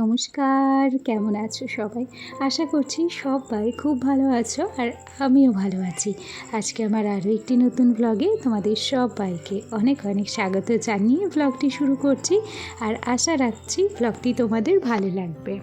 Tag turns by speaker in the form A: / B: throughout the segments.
A: নমস্কার, কেমন আছো সবাই? আশা করছি সবাই খুব ভালো আছো আর আমিও ভালো আছি। আজকে আমার আরও একটি নতুন ব্লগে তোমাদের সবাইকে অনেক অনেক স্বাগত জানিয়ে ব্লগটি শুরু করছি আর আশা রাখছি ব্লগটি তোমাদের ভালো লাগবে।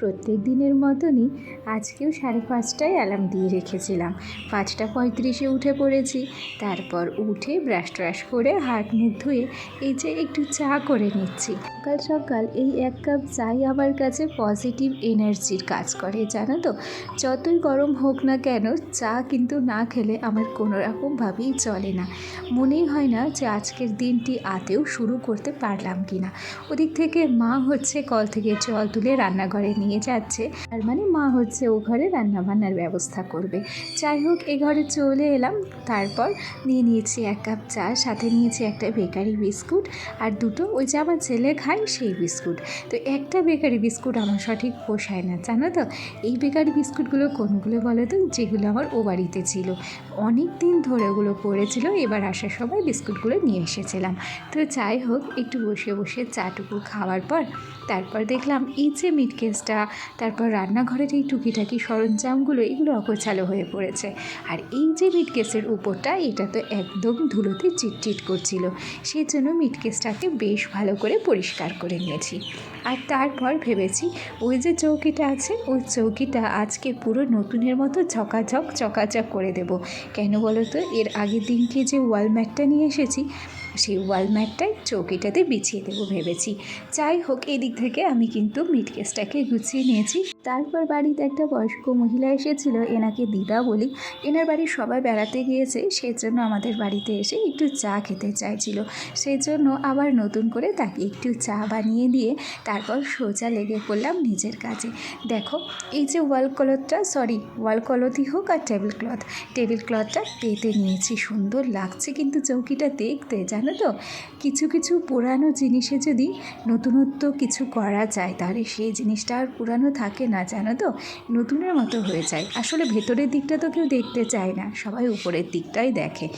A: প্রত্যেক দিনের মতনই আজকেও সাড়ে পাঁচটায় অ্যালার্ম দিয়ে রেখেছিলাম। পাঁচটা পঁয়ত্রিশে উঠে পড়েছি। তারপর উঠে ব্রাশ ট্রাশ করে হাত মুখ ধুয়ে এই যে একটু চা করে নিচ্ছি। সকাল সকাল এই এক কাপ চাই আমার কাছে পজিটিভ এনার্জির কাজ করে, জানো তো? যতই গরম হোক না কেন চা কিন্তু না খেলে আমার কোনো রকমভাবেই চলে না। মনেই হয় না যে আজকের দিনটি আতেও শুরু করতে পারলাম কি না ওদিক থেকে মা হচ্ছে কল থেকে জল তুলে রান্নাঘরে নিয়ে যাচ্ছে। তার মানে মা হচ্ছে ও ঘরে রান্নাবান্নার ব্যবস্থা করবে। যাই হোক, এ ঘরে চলে এলাম। তারপর নিয়ে নিয়েছি এক কাপ চা, সাথে নিয়েছি একটা বেকারি বিস্কুট আর দুটো ওই যে আমার ছেলে খায় সেই বিস্কুট। তো একটা বেকারি বিস্কুট আমার সঠিক পোষায় না, জানো তো? এই বেকারি বিস্কুটগুলো কোনগুলো বলো তো? যেগুলো আমার ও বাড়িতে ছিল। অনেক দিন ধরে ওগুলো পড়েছিল, এবার আসার সময় বিস্কুটগুলো নিয়ে এসেছিলাম। তো যাই হোক, একটু বসে বসে চাটুকু খাওয়ার পর তারপর দেখলাম এই যে মিট কেসটা তারপর রান্নাঘরের এই টুকিটাকি সরঞ্জামগুলো এগুলো অগোছালো হয়ে পড়েছে। আর এই যে মিট কেসের উপরটা, এটা তো একদম ধুলোতে চিটচিট করছিল। সেই জন্য মিট কেসটাকে বেশ ভালো করে পরিষ্কার করে নিয়েছি। আর তারপর ভেবেছি, ওই যে চৌকিটা আছে, ওই চৌকিটা আজকে পুরো নতুনের মতো ঝকাঝক, চকাচক করে দেব। কেন বলো তো এর আগের দিনকে যে ওয়াল ম্যাটটা নিয়ে এসেছি সেই ওয়াল ম্যাটটাই চৌকিটাতে বিছিয়ে দেবো ভেবেছি। যাই হোক, এদিক থেকে আমি কিন্তু মিট কেসটাকে গুছিয়ে নিয়েছি। তারপর বাড়িতে একটা বয়স্ক মহিলা এসেছিল, এনাকে দিদা বলি। এনার বাড়ির সবাই বেড়াতে গিয়েছে, সেজন্য আমাদের বাড়িতে এসে একটু চা খেতে চাইছিল। সেই জন্য আবার নতুন করে তাকে একটু চা বানিয়ে দিয়ে তারপর সোজা লেগে পড়লাম নিজের কাজে। দেখো, এই যে ওয়াল ক্লথটা সরি, ওয়াল ক্লথই হোক আর টেবিল ক্লথ, টেবিল ক্লথটা পেতে নিয়েছি। সুন্দর লাগছে কিন্তু চৌকিটা দেখতে জানো তো? কিছু কিছু পুরানো জিনিসে যদি নতুনত্ব কিছু করা যায়, তাহলে সেই জিনিসটা আর পুরানো থাকে না, জানো তো? নতুনের মতো হয়ে যায়। আসলে ভেতরের দিকটা তো কেউ দেখতে চায় না, সবাই উপরের দিকটাই দেখে।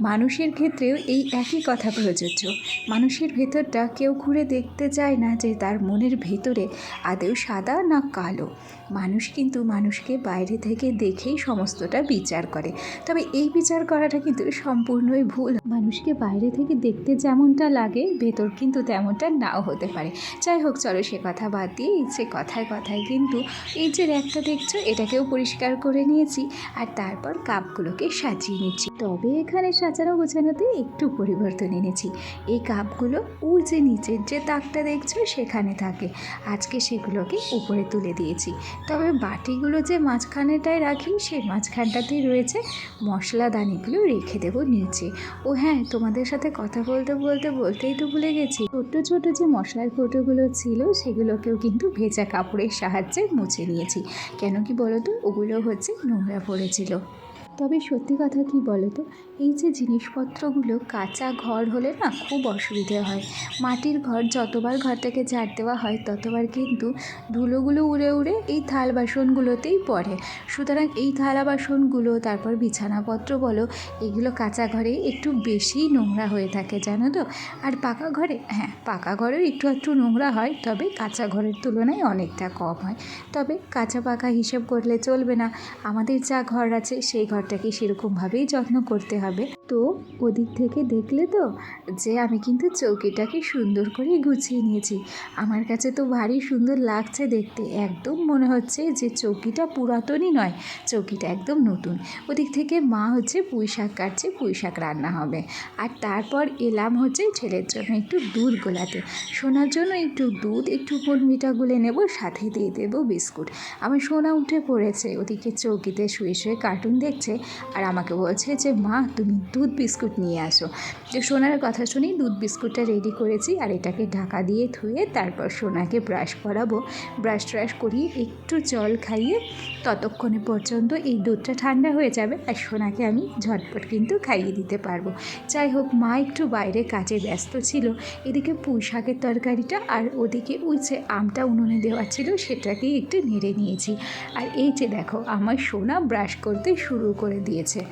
A: মানুষের ক্ষেত্রেও এই একই কথা প্রযোজ্য। মানুষের ভেতরটা কেউ ঘুরে দেখতে চায় না যে তার মনের ভেতরে আদেও সাদা না কালো। মানুষ কিন্তু মানুষকে বাইরে থেকে দেখেই সমস্তটা বিচার করে। তবে এই বিচার করাটা কিন্তু সম্পূর্ণই ভুল। মানুষকে বাইরে থেকে দেখতে যেমনটা লাগে, ভেতর কিন্তু তেমনটা নাও হতে পারে। যাই হোক, চলো সে কথা বাদ দিয়ে এই যে কথায় কথায় কিন্তু এই যে র্যাকটা দেখছ, এটাকেও পরিষ্কার করে নিয়েছি আর তারপর কাপগুলোকে সাজিয়ে নিচ্ছি। তবে এখানে সাজানো গোছানোতে একটু পরিবর্তন এনেছি। এই কাপগুলো ওর যে নিচের যে তাকটা দেখছ, সেখানে থাকে। আজকে সেগুলোকে উপরে তুলে দিয়েছি। তবে বাটিগুলো যে মাঝখানেটায় রাখি, সেই মাঝখানটাতেই রয়েছে মশলাদানিগুলো রেখে দেবো নিচে। ও হ্যাঁ তোমাদের সাথে কথা বলতে বলতে বলতেই তো ভুলে গেছি। ছোট্ট ছোট যে মশলার কৌটোগুলো ছিল, সেগুলোকেও কিন্তু ভেজা কাপড়ের সাহায্যে মুছে নিয়েছি। কেন কি বলো তো ওগুলো হচ্ছে নোংরা পড়েছিল। তবে সত্যি কথা কি বলো তো এই যে জিনিসপত্রগুলো কাঁচা ঘর হলে না খুব অসুবিধে হয়। মাটির ঘর যতবার ঘর থেকে ঝাড় দেওয়া হয়, ততবার কিন্তু ধুলোগুলো উড়ে উড়ে এই থাল বাসনগুলোতেই পড়ে। সুতরাং এই থালা বাসনগুলো, তারপর বিছানাপত্র বলো, এগুলো কাঁচা ঘরে একটু বেশি নোংরা হয়ে থাকে, জানো তো? আর পাকা ঘরে হ্যাঁ পাকা ঘরেও একটু একটু নোংরা হয়, তবে কাঁচা ঘরের তুলনায় অনেকটা কম হয়। তবে কাঁচা পাকা হিসেব করলে চলবে না। আমাদের যা ঘর আছে, সেই ঘরটাকে সেরকমভাবেই যত্ন করতে হবে। তো ওদিক থেকে দেখলে তো যে আমি কিন্তু চৌকিটাকে সুন্দর করে গুছিয়ে নিয়েছি। আমার কাছে তো ভারী সুন্দর লাগছে দেখতে। একদম মনে হচ্ছে যে চৌকিটা পুরাতনই নয়, চৌকিটা একদম নতুন। ওদিক থেকে মা হচ্ছে পুঁই শাক কাটছে, পুঁই শাক রান্না হবে। আর তারপর এলাম হচ্ছে ছেলের জন্য একটু দুধ গোলাতে। সোনার জন্য একটু দুধ, একটু মিঠা গুলে নেব, সাথে দিয়ে দেবো বিস্কুট। আমার সোনা উঠে পড়েছে। ওদিকে চৌকিতে শুয়ে শুয়ে কার্টুন দেখছে। আর আমাকে বলছে যে, মা, তুমি দুধ বিস্কুট নিয়ে আসো। যে সোনার কথা শুনি দুধ বিস্কুটটা রেডি করেছি আর এটাকে ঢাকা দিয়ে ধুয়ে তারপর সোনাকে ব্রাশ করাবো। ব্রাশ ট্রাশ করিয়ে একটু জল খাইয়ে ততক্ষণে পর্যন্ত এই দুধটা ঠান্ডা হয়ে যাবে আর সোনাকে আমি ঝটপট কিন্তু খাইয়ে দিতে পারব। যাই হোক, মা একটু বাইরে কাজে ব্যস্ত ছিল। এদিকে পুঁই শাকের তরকারিটা আর ওদিকে ওই যে আমটা উনুনে দেওয়া ছিল, সেটাকেই একটু নেড়ে নিয়েছি। আর এই যে দেখো, আমার সোনা ব্রাশ করতে শুরু করে দিয়েছে।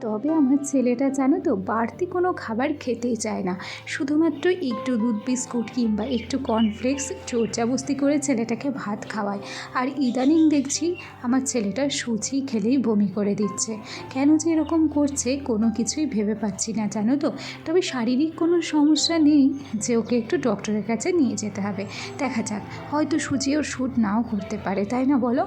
A: তবে আমার ছেলেটা জানো তো, বাড়তি কোনো খাবার খেতেই চায় না। শুধুমাত্র একটু দুধ, বিস্কুট কিংবা একটু কর্নফ্লেক্স চর্চাবস্তি করে ছেলেটাকে ভাত খাওয়ায়। আর ইদানিং দেখছি আমার ছেলেটা সুচি খেলেই বমি করে দিচ্ছে। কেন যে এরকম করছে, কোনো কিছুই ভেবে পাচ্ছি না জানো তো। তবে শারীরিক কোনো সমস্যা নেই যে ওকে একটু ডক্টরের কাছে নিয়ে যেতে হবে। দেখা যাক, হয়তো সুচি ওর শ্যুট নাও করতে পারে, তাই না বলো?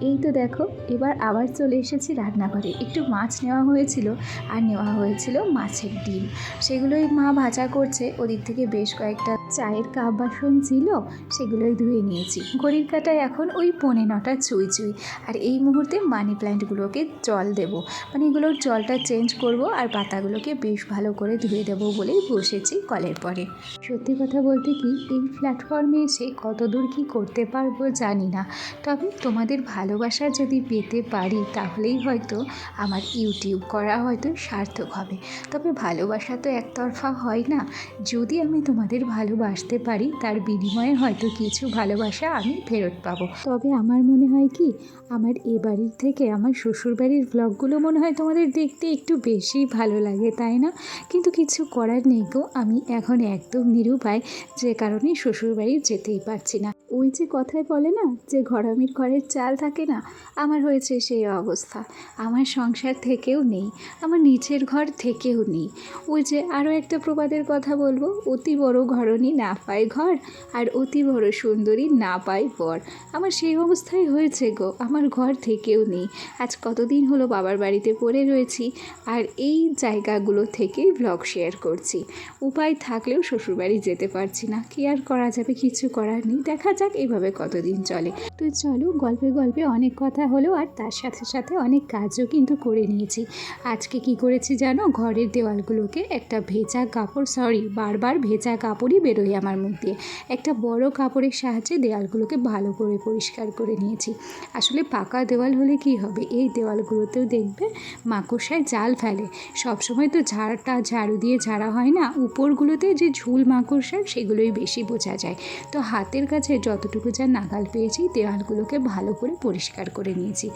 A: এই তো দেখো, এবার আবার চলে এসেছি রান্নাঘরে। একটু মাছ নেওয়া হয়েছিল আর নেওয়া হয়েছিল মাছের ডিম। সেগুলোই মা ভাজা করছে। ওদিক থেকে বেশ কয়েকটা চায়ের কাপ বাসন ছিল, সেগুলোই ধুয়ে নিয়েছি। ঘড়ির কাটায় এখন ওই পনে নটা চুই চুই। আর এই মুহূর্তে মানি প্ল্যান্টগুলোকে জল দেব। মানে এগুলোর জলটা চেঞ্জ করব আর পাতাগুলোকে বেশ ভালো করে ধুয়ে দেবো বলেই বসেছি কলের পরে। সত্যি কথা বলতে কি, এই প্ল্যাটফর্মে এসে কত দূর কী করতে পারব জানি না। তবে তোমাদের ভালোবাসা যদি পেতে পারি, তাহলেই হয়তো আমার ইউটিউব করা হয়তো সার্থক হবে। তবে ভালোবাসা তো একতরফা হয় না। যদি আমি তোমাদের ভালোবাসতে পারি, তার বিনিময়ে হয়তো কিছু ভালোবাসা আমি ফেরত পাবো। তবে আমার মনে হয় কি, আমার এ বাড়ির থেকে আমার শ্বশুরবাড়ির ব্লগগুলো মনে হয় তোমাদের দেখতে একটু বেশি ভালো লাগে, তাই না? কিন্তু কিছু করার নেই গো, আমি এখন একদম নিরুপায়, যে কারণে শ্বশুরবাড়ি যেতেই পারছি না। ওই যে কথায় বলে না, যে ঘরামির ঘরের চাল থাকে না, আমার হয়েছে সেই অবস্থা। আমার সংসার থেকেও নেই, আমার নিচের ঘর থেকেও নেই। ওই যে আরও একটা প্রবাদের কথা বলব, অতি বড় ঘরণী না পায় ঘর, আর অতি বড় সুন্দরী না পায় বর। আমার সেই অবস্থাই হয়েছে গো, আমার ঘর থেকেও নেই। আজ কতদিন হলো বাবার বাড়িতে পড়ে রয়েছি, আর এই জায়গাগুলো থেকেই ব্লগ শেয়ার করছি। উপায় থাকলেও শ্বশুরবাড়ি যেতে পারছি না, কি আর করা যাবে, কিছু করার নেই, দেখা যাক, এইভাবে কতদিন চলে। তো চলো, গল্পে গল্পে অনেক কথা হলো আর তার সাথে সাথে অনেক কাজও কিন্তু করে নিয়েছি। আজকে কি করেছি জানো? ঘরের দেওয়ালগুলোকে একটা ভেজা কাপড় সরি বারবার ভেজা কাপড়ই বেরোয় আমার মুখ দিয়ে। একটা বড় কাপড়ের সাহায্যে দেওয়ালগুলোকে ভালো করে পরিষ্কার করে নিয়েছি। আসলে পাকা দেওয়াল হলে কি হবে? এই দেওয়ালগুলোতেও দেখবে মাকড়সায় জাল ফেলে। সবসময় তো ঝাড়টা ঝাড়ু দিয়ে ঝাড়া হয় না? উপরগুলোতে যে ঝুল মাকড়সা, সেগুলোই বেশি বোঝা যায়। তো হাতের কাছে যতটুকু যা নাগাল পেয়েছি, দেওয়ালগুলোকে ভালো করে পরিষ্কার করে নিয়েছি।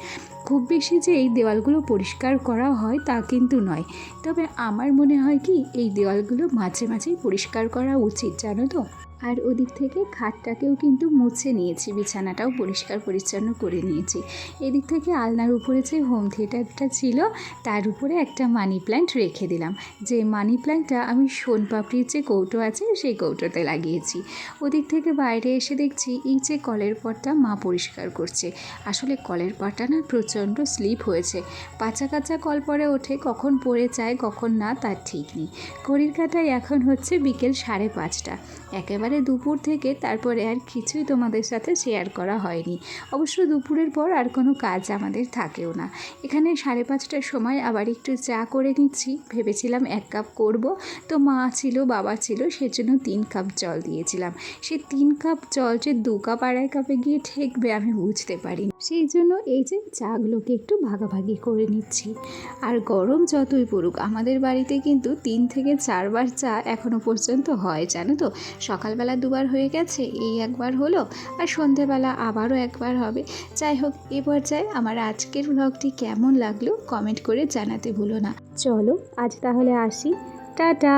A: খুব বেশি যে এই দেওয়ালগুলো পরিষ্কার করা হয় তা কিন্তু নয়। তবে আমার মনে হয় কি, এই দেওয়ালগুলো মাঝে মাঝেই পরিষ্কার করা উচিত, জানো তো? আর ওদিক থেকে খাটটাকেও কিন্তু মুছে নিয়েছি, বিছানাটাও পরিষ্কার পরিচ্ছন্ন করে নিয়েছি। এদিক থেকে আলনার উপরে যে হোম থিয়েটারটা ছিল, তার উপরে একটা মানি প্ল্যান্ট রেখে দিলাম। যে মানি প্ল্যান্টটা আমি সোনপাপড়ির যে কৌটো আছে, সেই কৌটোতে লাগিয়েছি। ওদিক থেকে বাইরে এসে দেখছি, এই যে কলের পটটা মা পরিষ্কার করছে। আসলে কলের পটটা না প্রচণ্ড স্লিপ হয়েছে। পাচা কাচা কল পরে ওঠে, কখন পড়ে যায়, কখন না, তার ঠিক নেই। ঘড়ির কাটায় এখন হচ্ছে বিকেল সাড়ে পাঁচটা। একেবারে দুপুর থেকে তারপরে আর কিছুই তোমাদের সাথে শেয়ার করা হয়নি। অবশ্য দুপুরের পর আর কোনো কাজ আমাদের থাকেও না। এখানে সাড়ে পাঁচটার সময় আবার একটু চা করে নিচ্ছি। ভেবেছিলাম এক কাপ করব। তো মা ছিল, বাবা ছিল, সেজন্য তিন কাপ জল দিয়েছিলাম। সে তিন কাপ জল যে দু কাপ আড়াই কাপে গিয়ে ঠেকবে আমি বুঝতে পারি সেই জন্য এই যে চাগুলোকে একটু ভাগাভাগি করে নিচ্ছি। আর গরম যতই পড়ুক, আমাদের বাড়িতে কিন্তু তিন থেকে চারবার চা এখনও পর্যন্ত হয়, জানো তো? সকালবেলা দুবার হয়ে গেছে, এই একবার হলো আর সন্ধেবেলা আবারও একবার হবে। যাই হোক, এ পর্যায়ে আমার আজকের ব্লগটি কেমন লাগল কমেন্ট করে জানাতে ভুলো না। চলো, আজ তাহলে আসি। টাটা!